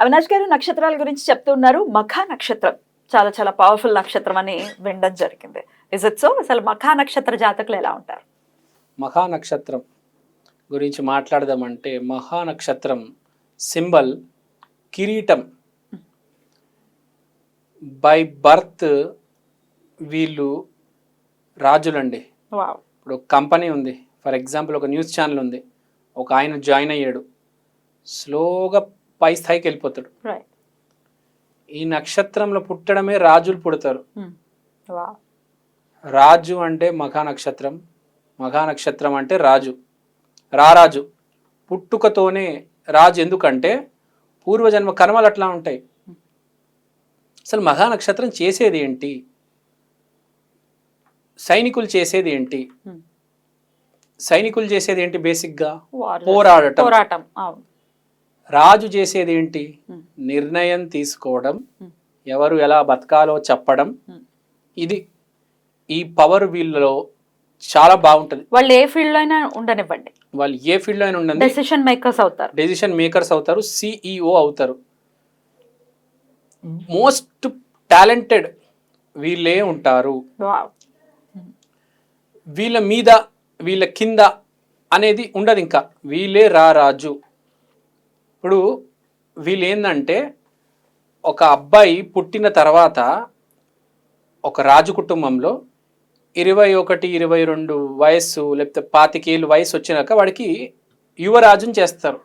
అవినాష్ గారు నక్షత్రాల గురించి చెప్తున్నారు మఖా నక్షత్రం. చాలా చాలా పవర్ఫుల్ నక్షత్రం అని వినడం జరిగింది. ఇస్ ఇట్ సో అసలు మఖా నక్షత్ర జాతకులు ఎలా ఉంటారు? మహా నక్షత్రం గురించి మాట్లాడదామంటే మహా నక్షత్రం సింబల్ కిరీటం. బై బర్త్ వీళ్ళు రాజులండి. వావ్. ఇప్పుడు ఒక కంపెనీ ఉంది. ఫర్ ఎగ్జాంపుల్ ఒక న్యూస్ ఛానల్ ఉంది. ఒక ఆయన జాయిన్ అయ్యాడు. స్లోగా పై స్థాయికి వెళ్ళిపోతాడు. ఈ నక్షత్రంలో పుట్టడమే రాజులు పుడతారు. వావ్ రాజు అంటే మఖా నక్షత్రం మఖా నక్షత్రం అంటే రాజు రారాజు. పుట్టుకతోనే రాజు ఎందుకంటే పూర్వజన్మ కర్మలు అట్లా ఉంటాయి. అసలు మఖా నక్షత్రం చేసేది ఏంటి? సైనికులు చేసేది ఏంటి? Hmm. సైనికులు చేసేది ఏంటి బేసిక్గా? పోరాడటం. పోరాటం. రాజు చేసేది ఏంటి. నిర్ణయం తీసుకోవడం. ఎవరు ఎలా బతకాలో చెప్పడం. ఇది ఈ పవర్ వీళ్ళలో చాలా బాగుంటుంది. వాళ్ళు ఏ ఫీల్డ్లో అయినా ఉండనివ్వండి. వాళ్ళు ఏ ఫీల్డ్లో అయినా ఉండండి. డెసిషన్ మేకర్స్ అవుతారు. డెసిషన్ మేకర్స్ అవుతారు సిఈఓ అవుతారు. మోస్ట్ టాలెంటెడ్ వీళ్ళే ఉంటారు. వీళ్ళ మీద వీళ్ళ కింద అనేది ఉండదు ఇంకా. వీళ్ళే రా రాజు. ఇప్పుడు వీళ్ళు ఏంటంటే ఒక అబ్బాయి పుట్టిన తర్వాత ఒక రాజు కుటుంబంలో ఇరవై ఒకటి ఇరవై రెండు వయస్సు లేకపోతే పాతికేళ్ళు వయసు వచ్చినాక వాడికి యువరాజుని చేస్తారు.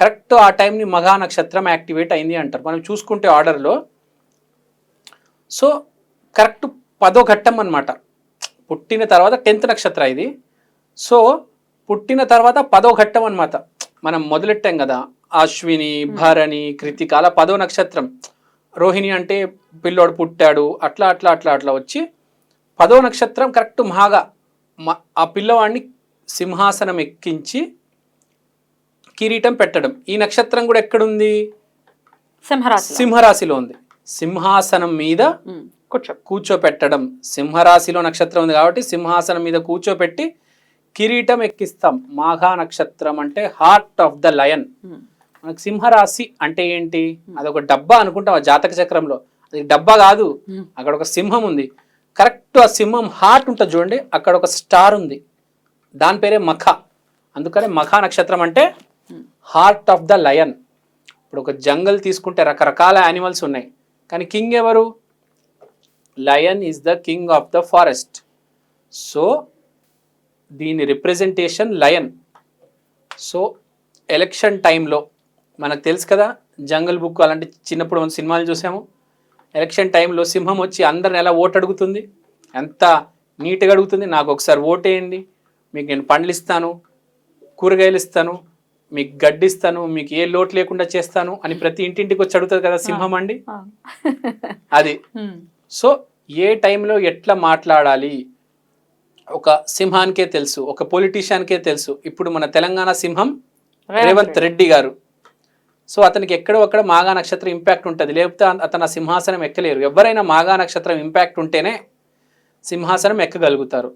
కరెక్ట్ ఆ టైంని మఘా నక్షత్రం యాక్టివేట్ అయింది అంటారు. మనం చూసుకుంటే ఆర్డర్లో. సో కరెక్ట్ పదో ఘట్టం అన్నమాట. పుట్టిన తర్వాత టెన్త్ నక్షత్రం ఇది. సో పుట్టిన తర్వాత పదో ఘట్టం అన్నమాట. మనం మొదలెట్టాం కదా. అశ్విని భరణి కృతిక అలా పదో నక్షత్రం. రోహిణి అంటే పిల్లోడు పుట్టాడు. అట్లా అట్లా అట్లా అట్లా వచ్చి పదో నక్షత్రం కరెక్ట్ మహాగా మ- ఆ పిల్లవాడిని సింహాసనం ఎక్కించి కిరీటం పెట్టడం. ఈ నక్షత్రం కూడా ఎక్కడుంది? సింహరాశి సింహరాశిలో ఉంది. సింహాసనం మీద కూర్చో. కూర్చోపెట్టడం. సింహరాశిలో నక్షత్రం ఉంది కాబట్టి సింహాసనం మీద కూర్చోపెట్టి కిరీటం ఎక్కిస్తాం. మాఘా నక్షత్రం అంటే హార్ట్ ఆఫ్ ద లయన్ మనకు సింహరాశి అంటే ఏంటి? అదొక డబ్బా అనుకుంటాం ఆ జాతక చక్రంలో. అది డబ్బా కాదు. అక్కడ ఒక సింహం ఉంది. కరెక్ట్ ఆ సింహం హార్ట్ ఉంటుంది చూడండి. అక్కడ ఒక స్టార్ ఉంది. దాని పేరే మఖ. అందుకనే మఖా నక్షత్రం అంటే హార్ట్ ఆఫ్ ద లయన్ ఇప్పుడు ఒక జంగల్ తీసుకుంటే రకరకాల యానిమల్స్ ఉన్నాయి. కానీ కింగ్ ఎవరు? Lion is the king of the forest so దీని రిప్రజెంటేషన్ లయన్ సో ఎలక్షన్ టైంలో మనకు తెలుసు కదా జంగల్ బుక్ అలాంటి చిన్నప్పుడు మనం సినిమాలు చూసాము. ఎలక్షన్ టైంలో సింహం వచ్చి అందరిని ఎలా ఓటు అడుగుతుంది? ఎంత నీట్గా అడుగుతుంది? నాకు ఒకసారి ఓటేయండి. మీకు నేను పండ్లు ఇస్తాను కూరగాయలు ఇస్తాను మీకు గడ్డి ఇస్తాను మీకు ఏ లోటు లేకుండా చేస్తాను అని ప్రతి ఇంటింటికి వచ్చి అడుగుతుంది కదా సింహం అండి. అది. సో ఏ టైంలో ఎట్లా మాట్లాడాలి? ఒక సింహానికే తెలుసు ఒక పొలిటీషియన్కే తెలుసు. ఇప్పుడు మన తెలంగాణ సింహం రేవంత్ రెడ్డి గారు. సో అతనికి ఎక్కడో అక్కడ మాగా నక్షత్రం ఇంపాక్ట్ ఉంటుంది. లేకపోతే అతను సింహాసనం ఎక్కలేరు. ఎవరైనా మాగా నక్షత్రం ఇంపాక్ట్ ఉంటేనే సింహాసనం ఎక్కగలుగుతారు.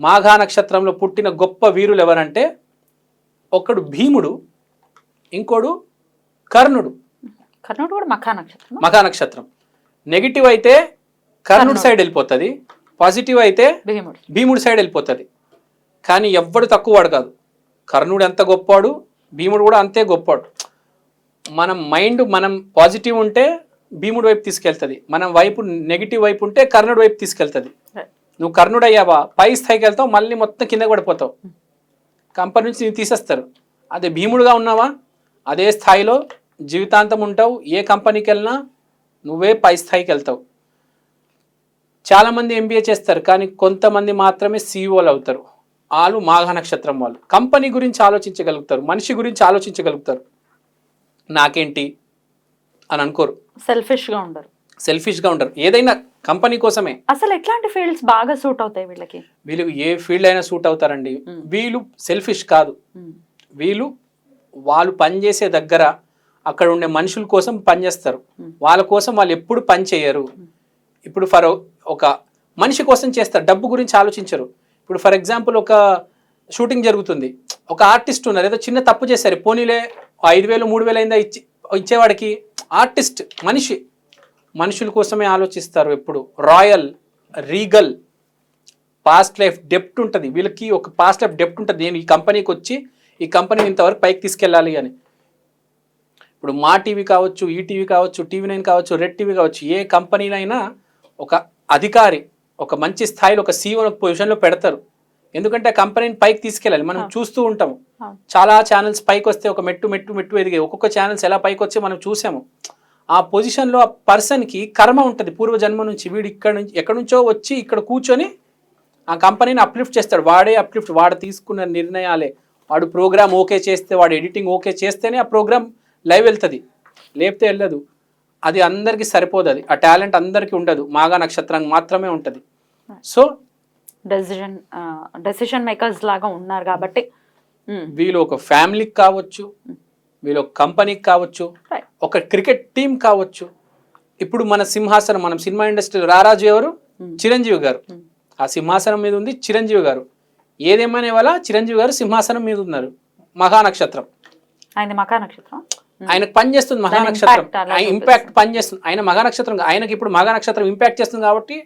మాఘా నక్షత్రంలో పుట్టిన గొప్ప వీరులు ఎవరంటే ఒకడు భీముడు ఇంకోడు కర్ణుడు. కర్ణుడు కూడా మఖా నక్షత్రం మఘా నక్షత్రం. నెగిటివ్ అయితే కర్ణుడు కర్ణుడు. సైడ్ వెళ్ళిపోతుంది. పాజిటివ్ అయితే భీముడు. భీముడి సైడ్ వెళ్ళిపోతుంది. కానీ ఎవ్వడు తక్కువవాడు కాదు. కర్ణుడు ఎంత గొప్పవాడు? భీముడు కూడా అంతే గొప్పవాడు. మనం మైండ్ మనం పాజిటివ్ ఉంటే భీముడు వైపు తీసుకెళ్తుంది. మనం వైపు నెగిటివ్ వైపు ఉంటే కర్ణుడు వైపు తీసుకెళ్తుంది. నువ్వు కర్ణుడు అయ్యావా పై స్థాయికి వెళ్తావు మళ్ళీ మొత్తం కింద పడిపోతావు. కంపెనీ నుంచి నేను తీసేస్తారు. అదే భీముడుగా ఉన్నావా? అదే స్థాయిలో జీవితాంతం ఉంటావు. ఏ కంపెనీకి వెళ్ళినా నువ్వే పై స్థాయికి వెళ్తావు. చాలామంది ఎంబీఏ చేస్తారు కానీ కొంతమంది మాత్రమే సీఈఓలు అవుతారు. వాళ్ళు మాఘ నక్షత్రం వాళ్ళు. కంపెనీ గురించి ఆలోచించగలుగుతారు మనిషి గురించి ఆలోచించగలుగుతారు. నాకేంటి అని అనుకోరు. సెల్ఫిష్గా ఉండరు. సెల్ఫిష్గా ఉంటారు ఏదైనా కంపెనీ కోసమే. అసలు ఎట్లాంటి ఫీల్డ్స్ బాగా సూట్ అవుతాయి వీళ్ళకి? వీళ్ళు ఏ ఫీల్డ్ అయినా సూట్ అవుతారండి. వీళ్ళు సెల్ఫిష్ కాదు. వీళ్ళు వాళ్ళు పనిచేసే దగ్గర అక్కడ ఉండే మనుషుల కోసం పనిచేస్తారు. వాళ్ళ కోసం వాళ్ళు ఎప్పుడు పని చేయరు. ఇప్పుడు ఫర్ ఒక మనిషి కోసం చేస్తారు. డబ్బు గురించి ఆలోచించరు. ఇప్పుడు ఫర్ ఎగ్జాంపుల్ ఒక షూటింగ్ జరుగుతుంది. ఒక ఆర్టిస్ట్ ఉన్నారు. ఏదో చిన్న తప్పు చేశారు. పోనీలే ఐదు వేలు మూడు వేలు అయిందా ఇచ్చి ఇచ్చేవాడికి? ఆర్టిస్ట్ మనిషి. మనుషుల కోసమే ఆలోచిస్తారు ఎప్పుడు. రాయల్ రీగల్ పాస్ట్ లైఫ్ డెప్ట్ ఉంటుంది. వీళ్ళకి ఒక పాస్ట్ లైఫ్ డెప్ట్ ఉంటుంది. నేను ఈ కంపెనీకి వచ్చి ఈ కంపెనీని ఇంతవరకు పైకి తీసుకెళ్ళాలి అని. ఇప్పుడు మా టీవీ కావచ్చు ఈ టీవీ కావచ్చు టీవీ నైన్ కావచ్చు రెడ్ టీవీ కావచ్చు ఏ కంపెనీలైనా ఒక అధికారి ఒక మంచి స్థాయిలో ఒక సీఓ పొజిషన్లో పెడతారు. ఎందుకంటే ఆ కంపెనీని పైకి తీసుకెళ్ళాలి. మనం. చూస్తూ ఉంటాము. చాలా ఛానల్స్ పైకి వస్తే ఒక మెట్టు మెట్టు మెట్టు ఎదిగాయి ఒక్కొక్క ఛానల్స్ ఎలా పైకి వచ్చి మనం చూసాము. ఆ పొజిషన్లో ఆ పర్సన్కి కర్మ ఉంటుంది. పూర్వజన్మ నుంచి వీడు ఇక్కడ నుంచి ఎక్కడి నుంచో వచ్చి ఇక్కడ కూర్చొని ఆ కంపెనీని అప్లిఫ్ట్ చేస్తాడు. వాడే అప్లిఫ్ట్ వాడు తీసుకున్న నిర్ణయాలే. వాడు ప్రోగ్రామ్ ఓకే చేస్తే వాడు ఎడిటింగ్ ఓకే చేస్తేనే ఆ ప్రోగ్రామ్ లైవ్ వెళ్తుంది. లేకపోతే వెళ్ళదు. అది అందరికీ సరిపోదు అది. ఆ టాలెంట్ అందరికీ ఉండదు. మాగా నక్షత్రానికి మాత్రమే ఉంటుంది. సో డెసిషన్ డెసిషన్ మేకర్స్ లాగా ఉన్నారు కాబట్టి వీళ్ళు ఒక ఫ్యామిలీకి కావచ్చు వీళ్ళు ఒక కంపెనీకి కావచ్చు. ఒక క్రికెట్ టీం కావచ్చు. ఇప్పుడు మన సింహాసనం మనం సినిమా ఇండస్ట్రీలో రారాజు ఎవరు. చిరంజీవి గారు. ఆ సింహాసనం మీద ఉంది చిరంజీవి గారు. ఏదేమనే వల్ల చిరంజీవి గారు సింహాసనం మీద ఉన్నారు. మహానక్షత్రం. ఆయన మకా నక్షత్రం ఉమ్, ఆయనకు పని చేస్తుంది మహానక్షత్రం. ఇంపాక్ట్ పని చేస్తుంది. ఆయన మహానక్షత్రం ఆయనకి ఇప్పుడు మహానక్షత్రం ఇంపాక్ట్ చేస్తుంది కాబట్టి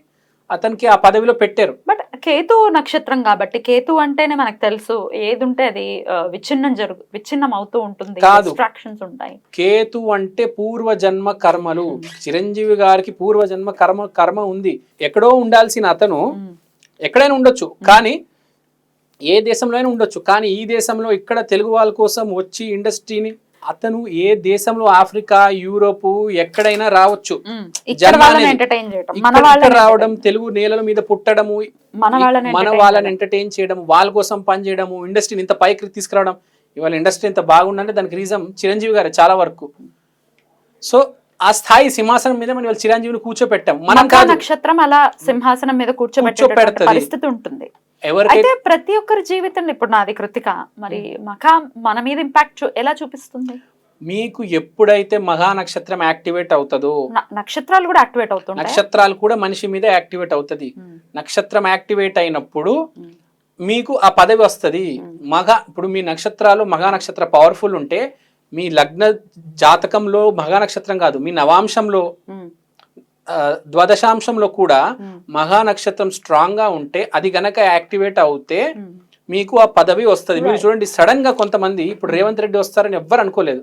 అతనికి ఆ పదవిలో పెట్టారు. బట్ కేతు నక్షత్రం కాబట్టి కేతు అంటేనే మనకు తెలుసు ఏది ఉంటే అది విచ్ఛిన్నం జరుగు విచ్ఛిన్నం అవుతూ ఉంటుంది. డిస్ట్రాక్షన్స్ ఉంటాయి. కేతు అంటే పూర్వజన్మ కర్మలు. చిరంజీవి గారికి పూర్వజన్మ కర్మ కర్మ ఉంది. ఎక్కడో ఉండాల్సిన అతను ఉమ్, ఎక్కడైనా ఉండొచ్చు. కానీ ఏ దేశంలో అయినా ఉండొచ్చు. కానీ ఈ దేశంలో ఇక్కడ తెలుగు వాళ్ళ కోసం వచ్చి ఇండస్ట్రీని అతను ఏ దేశంలో ఆఫ్రికా యూరోప్ ఎక్కడైనా రావచ్చు. రావడం తెలుగు నేలల మీద పుట్టడము మన వాళ్ళని. ఎంటర్టైన్ చేయడం వాళ్ళ కోసం పని చేయడము ఇండస్ట్రీని ఇంత పైకి తీసుకురావడం ఇవాళ ఇండస్ట్రీ ఇంత బాగుందంటే దానికి రీజన్ చిరంజీవి గారు చాలా వరకు. సో ఆ స్థాయి సింహాసనం మీద మనం చిరంజీవిని కూర్చోపెట్టాం. మనం నక్షత్రం అలా సింహాసనం మీద కూర్చోబెట్టే. పరిస్థితి ఉంటుంది. అయితే ప్రతి ఒక్కరి జీవితంలో ఇప్పుడు నాది కృతిక మరి మకా మన మీద ఇంపాక్ట్ ఎలా చూపిస్తుంది? మీకు ఎప్పుడైతే మహా నక్షత్రం యాక్టివేట్ అవుతుందో నక్షత్రాలు కూడా యాక్టివేట్ అవుతుంటాయి? నక్షత్రాలు కూడా మనిషి మీద యాక్టివేట్ అవుతుంది. నక్షత్రం యాక్టివేట్ అయినప్పుడు. మీకు ఆ పదవి వస్తుంది. మగ ఇప్పుడు మీ నక్షత్రాలు మగా నక్షత్ర పవర్ఫుల్ ఉంటే మీ లగ్న జాతకంలో మగా నక్షత్రం కాదు మీ నవాంశంలో ద్వాదశాంశంలో కూడా మహా నక్షత్రం స్ట్రాంగ్గా ఉంటే అది గనక యాక్టివేట్ అవుతే మీకు ఆ పదవి వస్తుంది. మీరు చూడండి సడన్గా కొంతమంది ఇప్పుడు రేవంత్ రెడ్డి వస్తారని ఎవ్వరు అనుకోలేదు.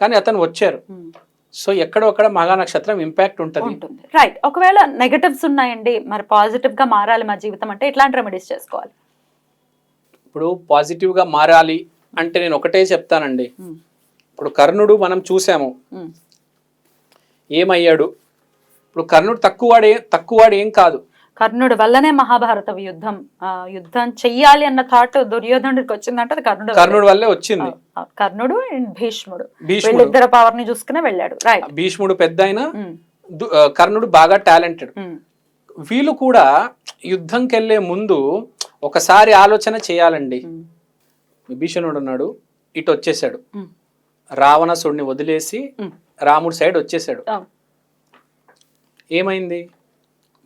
కానీ అతను వచ్చారు. సో ఎక్కడో అక్కడ మహా నక్షత్రం ఇంపాక్ట్ ఉంటది. ఉంటుంది. రైట్ ఒకవేళ నెగటివ్స్ ఉన్నాయండి మరి పాజిటివ్గా మారాలి మా జీవితం అంటే ఎట్లాంటి రెమెడీస్ చేసుకోవాలి? ఇప్పుడు పాజిటివ్గా మారాలి అంటే నేను ఒకటే చెప్తానండి. ఇప్పుడు కర్ణుడు మనం చూసాము. ఏమయ్యాడు? ఇప్పుడు కర్ణుడు తక్కువవాడే తక్కువవాడు ఏం కాదు. కర్ణుడి వల్లనే మహాభారత యుద్ధం యుద్ధం చెయ్యాలి అన్న థాట్ దుర్యోధనుడికి వచ్చిందంటే అది కర్ణుడు. కర్ణుడు వల్లే వచ్చింది. కర్ణుడు అండ్ భీష్ముడు. భీష్ముడు. వీళ్ళిద్దరు పవర్ని చూసుకునే వెళ్ళాడు. రైట్ భీష్ముడు పెద్ద అయినా కర్ణుడు బాగా టాలెంటెడ్. వీళ్ళు కూడా యుద్ధంకి వెళ్ళే ముందు ఒకసారి ఆలోచన చేయాలండి. విభీషణుడు ఉన్నాడు ఇటు వచ్చేసాడు రావణసుడిని వదిలేసి. రాముడు సైడ్ వచ్చేసాడు. ఏమైంది?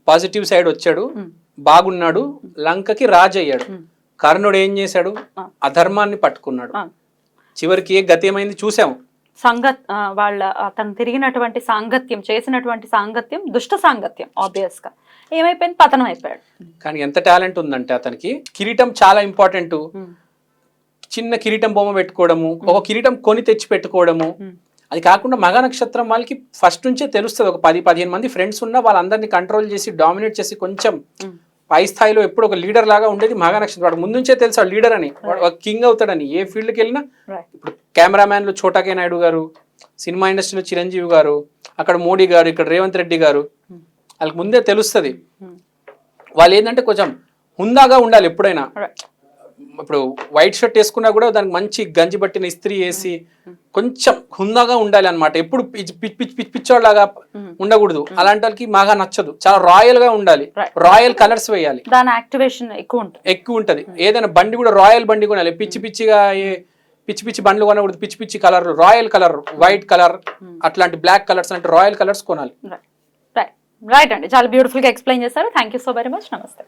పాజిటివ్ సైడ్ వచ్చాడు. బాగున్నాడు. లంకకి రాజు అయ్యాడు కర్ణుడు ఏం చేశాడు. అధర్మాన్ని పట్టుకున్నాడు. చివరికి ఏ గతి ఏమైంది చూసాము సంగత్ వాళ్ళ అతను తిరిగినటువంటి సాంగత్యం చేసినటువంటి సాంగత్యం దుష్ట సాంగత్యం ఆబ్వియస్గా ఏమైపోయింది? పతనం అయిపోయాడు. కానీ ఎంత టాలెంట్ ఉందంటే అతనికి. కిరీటం చాలా ఇంపార్టెంట్. చిన్న కిరీటం బొమ్మ పెట్టుకోవడము ఒక కిరీటం కొని తెచ్చి పెట్టుకోవడము. అది కాకుండా మగ నక్షత్రం వాళ్ళకి ఫస్ట్ నుంచే తెలుస్తుంది. ఒక పది పదిహేను మంది ఫ్రెండ్స్ ఉన్నా వాళ్ళందరినీ కంట్రోల్ చేసి డామినేట్ చేసి కొంచెం పై స్థాయిలో ఎప్పుడు ఒక లీడర్ లాగా ఉండేది మగ నక్షత్రం. వాడు ముందు నుంచే తెలుసు లీడర్ అని. వాడు ఒక కింగ్ అవుతాడని. ఏ ఫీల్డ్కి వెళ్ళినా ఇప్పుడు కెమెరామ్యాన్లు చోటాకే నాయుడు గారు సినిమా ఇండస్ట్రీలో చిరంజీవి గారు అక్కడ మోడీ గారు ఇక్కడ రేవంత్ రెడ్డి గారు వాళ్ళకి ముందే తెలుస్తుంది. వాళ్ళు ఏంటంటే కొంచెం హుందాగా ఉండాలి ఎప్పుడైనా. ఇప్పుడు వైట్ షర్ట్ వేసుకున్నా కూడా దానికి మంచి గంజి పట్టిన ఇస్త్రీ వేసి కొంచెం హుందాగా ఉండాలి అనమాట ఎప్పుడు పిచ్చి పిచ్చి పిచ్చి పిచ్చి పిచ్చోళ్ళలాగా ఉండకూడదు. అలాంటి వాళ్ళకి బాగా నచ్చదు. చాలా రాయల్గా ఉండాలి. రాయల్ కలర్స్ వేయాలి. దాని యాక్టివేషన్ ఎక్కువ ఉంటుంది. ఎక్కువ ఉంటది. ఏదైనా బండి కూడా రాయల్ బండి కొనాలి. పిచ్చి పిచ్చిగా పిచ్చి పిచ్చి బండ్లు కొనకూడదు. పిచ్చి పిచ్చి colour royal colour white colour అట్లాంటి బ్లాక్ కలర్స్ అంటే రాయల్ కలర్స్ కొనాలి. రైట్ అండి. చాలా బ్యూటిఫుల్గా ఎక్స్ప్లెయిన్ చేశారు. Thank you so very much నమస్తే